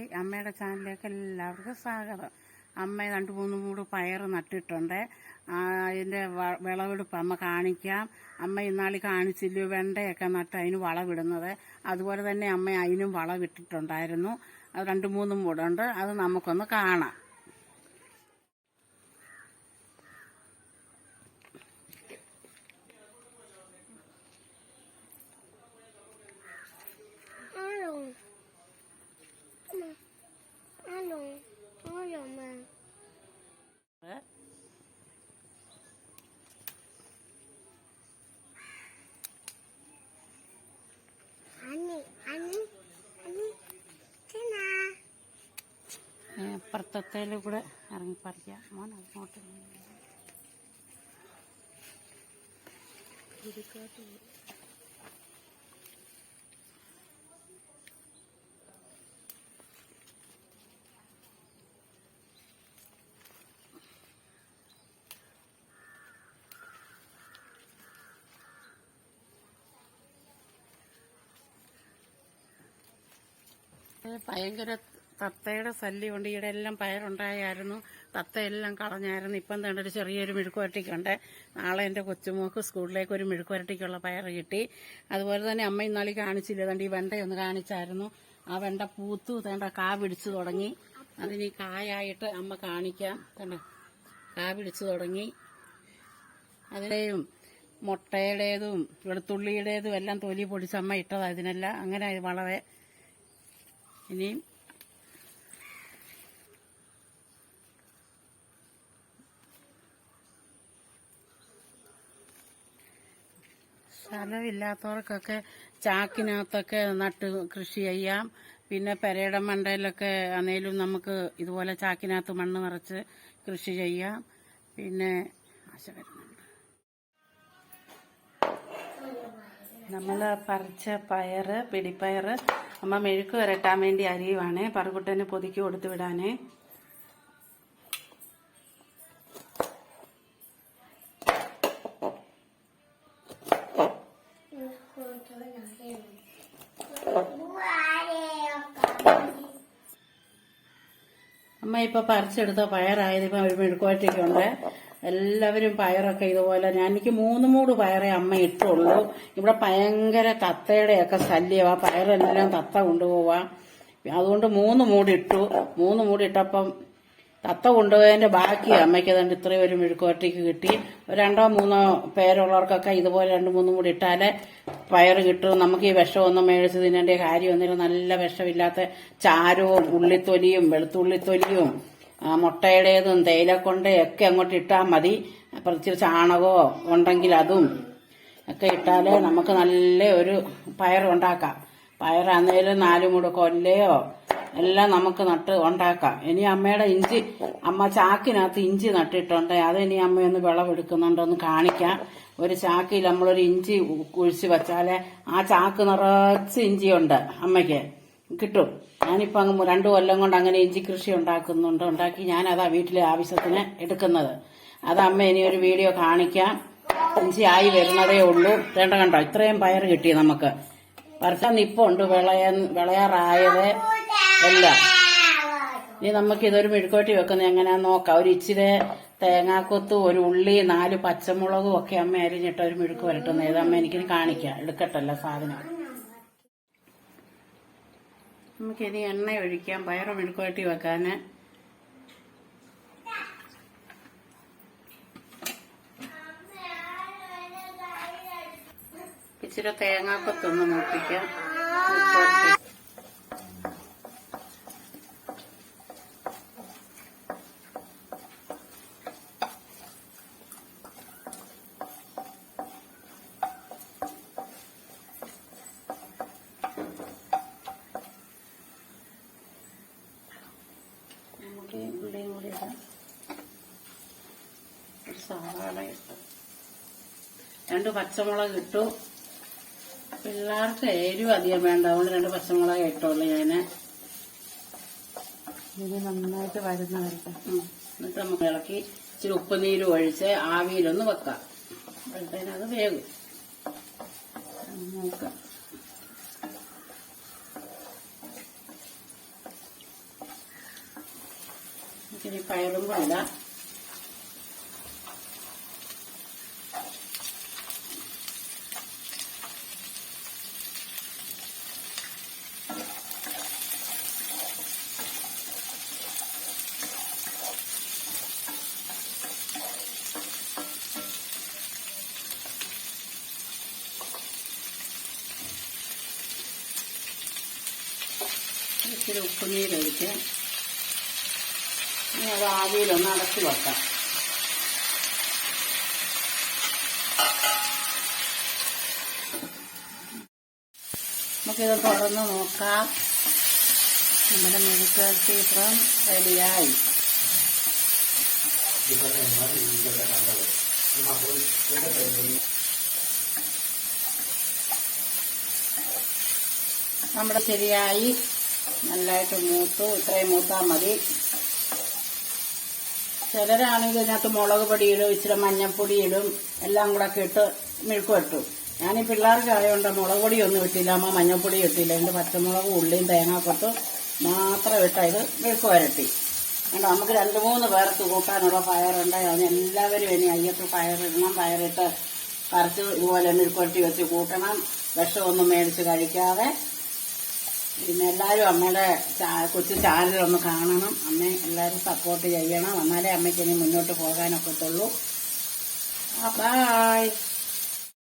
Hi. അമ്മയുടെ ചാനലിലേക്ക് എല്ലാവർക്കും സ്വാഗതം. അമ്മ രണ്ട് മൂന്ന് മൂട് പയർ നട്ടിട്ടുണ്ട്. അതിന്റെ വിളവെടുപ്പ് അമ്മ കാണിക്കാം. അമ്മ ഇന്നാളി കാണിച്ചില്ലയോ വെണ്ടയൊക്കെ നട്ട് അതിന് വളവിടുന്നത് അതുപോലെ തന്നെ അമ്മ അതിനും വളവിട്ടിട്ടുണ്ടായിരുന്നു രണ്ട് മൂന്ന് മൂടുണ്ട്. അത് നമുക്കൊന്ന് കാണാം. അപ്പുറത്തേലും കൂടെ ഇറങ്ങി പറിക്കാം മോൻ അങ്ങോട്ട് ഭയങ്കര തത്തയുടെ ശല്യമുണ്ട്. ഇവിടെ എല്ലാം പയറുണ്ടായായിരുന്നു. തത്തയെല്ലാം കളഞ്ഞായിരുന്നു. ഇപ്പം തന്നെ ഒരു ചെറിയൊരു മെഴുക്കുവരട്ടിക്കുണ്ട്. നാളെ എന്റെ കൊച്ചുമോക്ക് സ്കൂളിലേക്ക് ഒരു മെഴുക്കുവരട്ടിക്കുള്ള പയർ കിട്ടി. അതുപോലെ തന്നെ അമ്മ ഇന്നാളി കാണിച്ചില്ല? തണ്ട് ഈ വെണ്ടയൊന്ന് കാണിച്ചായിരുന്നു. ആ വെണ്ട പൂത്തു. തേണ്ട കാ പിടിച്ചു തുടങ്ങി. അതിന് കായായിട്ട് അമ്മ കാണിക്കാം. തേണ്ട കാ പിടിച്ചു തുടങ്ങി. അതിലെയും മുട്ടയുടേതും വെളുത്തുള്ളിയുടേതും എല്ലാം തൊലി പൊടിച്ച് അമ്മ ഇട്ടതാണ് ഇതിനെല്ലാം. അങ്ങനെ വളരെ ഇനിയും സ്ഥലമില്ലാത്തവർക്കൊക്കെ ചാക്കിനകത്തൊക്കെ നട്ട് കൃഷി ചെയ്യാം. പിന്നെ പെരയുടെ മണ്ടയിലൊക്കെ ആണേലും നമുക്ക് ഇതുപോലെ ചാക്കിനകത്ത് മണ്ണ് നിറച്ച് കൃഷി ചെയ്യാം. പിന്നെ ആശ വരുന്നുണ്ട്. നമ്മൾ പറിച്ച പയറ് പിടിപ്പയറ് അമ്മ മെഴുക്ക് വരട്ടാൻ വേണ്ടി അരിയുവാണേ. പറകുട്ടന് പൊതുക്കി കൊടുത്തു വിടാനേ. അമ്മ ഇപ്പൊ പറിച്ചെടുത്ത പയറായത് ഇപ്പൊ ഒരു മെഴുക്കുവരട്ടിക്കുണ്ട് എല്ലാവരും പയറൊക്കെ ഇതുപോലെ ഞാൻ എനിക്ക് മൂന്ന് മൂട് പയറേ അമ്മ ഇട്ടുള്ളൂ. ഇവിടെ ഭയങ്കര തത്തയുടെയൊക്കെ ശല്യമാ പയറെല്ലാം തത്ത കൊണ്ടുപോവാ. അതുകൊണ്ട് മൂന്ന് മൂട് ഇട്ടു. മൂന്ന് മൂട് ഇട്ടപ്പം തത്ത കൊണ്ടുപോയതിന്റെ ബാക്കി അമ്മയ്ക്ക് അതുകൊണ്ട് ഇത്രയും ഒരു മെഴുക്കുവരട്ടിക്ക് കിട്ടി. രണ്ടോ മൂന്നോ പേരുള്ളവർക്കൊക്കെ ഇതുപോലെ രണ്ട് മൂന്നും കൂടി ഇട്ടാലേ പയറ് കിട്ടും. നമുക്ക് ഈ വിഷമൊന്നും മേടിച്ച് തിന്നേണ്ട കാര്യമൊന്നുമില്ല. നല്ല വിഷമില്ലാത്ത ചാരവും ഉള്ളിത്തൊലിയും വെളുത്തുള്ളിത്തൊലിയും മുട്ടയുടേതും കൊണ്ട് ഒക്കെ അങ്ങോട്ട് ഇട്ടാൽ മതി. ഇച്ചിരി ചാണകമോ ഉണ്ടെങ്കിൽ അതും ഒക്കെ ഇട്ടാലേ നമുക്ക് നല്ല ഒരു പയർ ഉണ്ടാക്കാം പയറാന്നേലും നാല് മൂട് കൊല്ലയോ എല്ലാം നമുക്ക് നട്ട് ഉണ്ടാക്കാം. ഇനി അമ്മയുടെ ഇഞ്ചി അമ്മ ചാക്കിനകത്ത് ഇഞ്ചി നട്ടിട്ടുണ്ട്. അത് ഇനി അമ്മയൊന്ന് വിളവെടുക്കുന്നുണ്ടോന്ന് കാണിക്കാം. ഒരു ചാക്കിൽ നമ്മളൊരു ഇഞ്ചി കുഴിച്ചു വെച്ചാലേ ആ ചാക്ക് നിറച്ച് ഇഞ്ചിയുണ്ട് അമ്മയ്ക്ക്. കിട്ടും. ഞാനിപ്പോ അങ്ങ് രണ്ടു കൊല്ലം കൊണ്ട് അങ്ങനെ ഇഞ്ചി കൃഷി ഉണ്ടാക്കുന്നുണ്ട്. ഉണ്ടാക്കി ഞാൻ അതാ വീട്ടിലെ ആവശ്യത്തിന് എടുക്കുന്നത്. അത് അമ്മ ഇനി ഒരു വീഡിയോ കാണിക്കാം. ഇഞ്ചി ആയി വരുന്നതേ ഉള്ളൂ. വേണ്ട കണ്ടോ? ഇത്രയും പയർ കിട്ടി നമുക്ക്. വർഷം നിപ്പുണ്ട് വിളയാൻ വിളയാറായത്. എല്ലാം ഇനി നമുക്ക് ഇതൊരു മെഴുക്കോട്ടി വെക്കുന്നത് എങ്ങനെയാന്ന് നോക്കാം. ഒരു ഇച്ചിരി തേങ്ങാക്കൊത്ത് ഒരു ഉള്ളി നാല് പച്ചമുളകും ഒക്കെ അമ്മ അരിഞ്ഞിട്ട് ഒരു മെഴുക്ക് വരട്ടുന്നത് ഇത് അമ്മ എനിക്കിന് കാണിക്കാം. എടുക്കട്ടല്ല സാധനം. നമുക്കിനി എണ്ണ ഒഴിക്കാം. പയറ് മെഴുക്കുവരട്ടി വെക്കാന്. ഇച്ചിരി തേങ്ങാക്കൊത്തൊന്ന് മൂപ്പിക്കാം മെഴുക്കുവരട്ടി. നമുക്ക് ഈ ഉള്ളിയും കൂടി ഇടാം ഒരു സവാള ഇട്ടു രണ്ട് പച്ചമുളക് ഇട്ടു. പിള്ളേർക്ക് എരിവ് അധികം വേണ്ട. അതുകൊണ്ട് രണ്ട് പച്ചമുളക് ഇട്ടുള്ളൂ ഞാൻ ഇത് നന്നായിട്ട് വരുന്ന വരട്ടെ. എന്നിട്ട് നമുക്ക് ഇളക്കി ഇച്ചിരി ഉപ്പുനീര് ഒഴിച്ച് ആവിയിലൊന്ന് വെക്കാം. അപ്പോഴത്തേനും അത് വേകും നോക്കാം ഇച്ചിരി പയറും കൂടെ ഇച്ചിരി ഉപ്പുനീരൊഴിച്ച് ഇനി അത് ആവിയിലൊന്ന് അടച്ചു വെക്കാം. നമുക്കിത് തുറന്ന് നോക്കാം. നമ്മുടെ മെഴുക്കുവരട്ടി ഇപ്പം റെഡിയായി. നമ്മുടെ ശരിയായി. നല്ലതായിട്ട് മൂത്തു ഇത്രയും മൂത്താൽ മതി. ചിലരാണെങ്കിൽ ഇതിനകത്ത് മുളക് പൊടിയിടും ഇച്ചിരി മഞ്ഞൾപ്പൊടിയിടും എല്ലാം കൂടെ ഒക്കെ ഇട്ട് മെഴുക്ക് വെട്ടും ഞാൻ ഈ പിള്ളേർക്ക് ആയതുകൊണ്ട് മുളക് പൊടി ഒന്നും ഇട്ടില്ല അമ്മ മഞ്ഞൾപ്പൊടി ഇട്ടില്ല. എന്റെ പച്ചമുളകും ഉള്ളിയും തേങ്ങാക്കൊട്ടും മാത്രം ഇട്ടാ ഇത് മെഴുക്ക് വരട്ടി. കണ്ടോ നമുക്ക് രണ്ട് മൂന്ന് പേർക്ക് കൂട്ടാനുള്ള പയറുണ്ട്. അതിന് എല്ലാവരും ഇനി അയ്യത്ത് പയറിടണം പയറിട്ട് കറച്ച് ഇതുപോലെ മെഴുക്കുവരട്ടി വെച്ച് കൂട്ടണം. വിഷമൊന്നും മേടിച്ച് കഴിക്കാതെ പിന്നെ എല്ലാവരും അമ്മയുടെ കൊച്ചു ചാനലൊന്ന് കാണണം. അമ്മ എല്ലാവരും സപ്പോർട്ട് ചെയ്യണം. എന്നാലേ അമ്മയ്ക്ക് ഇനി മുന്നോട്ട് പോകാനൊക്കത്തുള്ളൂ. ബായ്